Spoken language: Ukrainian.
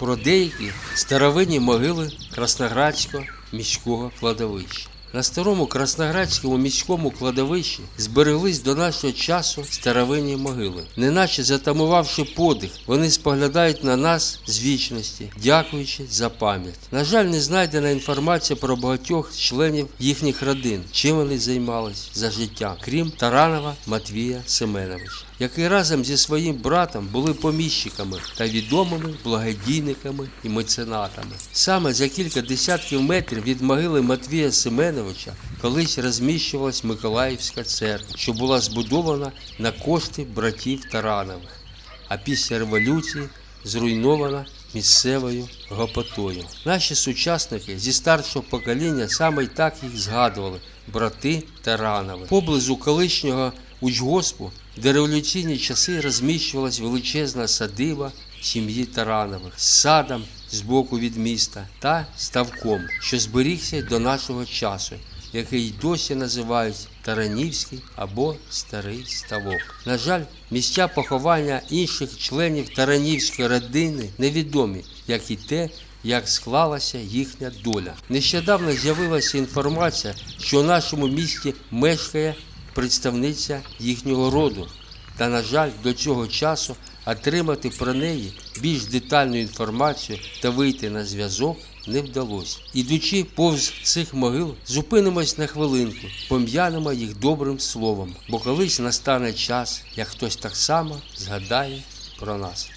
про деякі старовинні могили Красноградського міського кладовища. На старому Красноградському міському кладовищі збереглись до нашого часу старовинні могили. Неначе затамувавши подих, вони споглядають на нас з вічності, дякуючи за пам'ять. На жаль, не знайдена інформація про багатьох членів їхніх родин, чим вони займались за життя, крім Таранова Матвія Семеновича, який разом зі своїм братом були поміщиками та відомими благодійниками і меценатами. Саме за кілька десятків метрів від могили Матвія Семеновича колись розміщувалась Миколаївська церква, що була збудована на кошти братів Таранових, а після революції зруйнована місцевою гопотою. Наші сучасники зі старшого покоління саме й так їх згадували брати Таранови. Поблизу колишнього учгоспу в дореволюційні часи розміщувалась величезна садиба сім'ї Таранових з садом з боку від міста та ставком, що зберігся до нашого часу, який досі називають Таранівський або Старий Ставок. На жаль, місця поховання інших членів Таранівської родини невідомі, як і те, як склалася їхня доля. Нещодавно з'явилася інформація, що у нашому місті мешкає представниця їхнього роду. Та, на жаль, до цього часу отримати про неї більш детальну інформацію та вийти на зв'язок не вдалося. Ідучи повз цих могил, зупинимось на хвилинку, пом'янемо їх добрим словом, бо колись настане час, як хтось так само згадає про нас.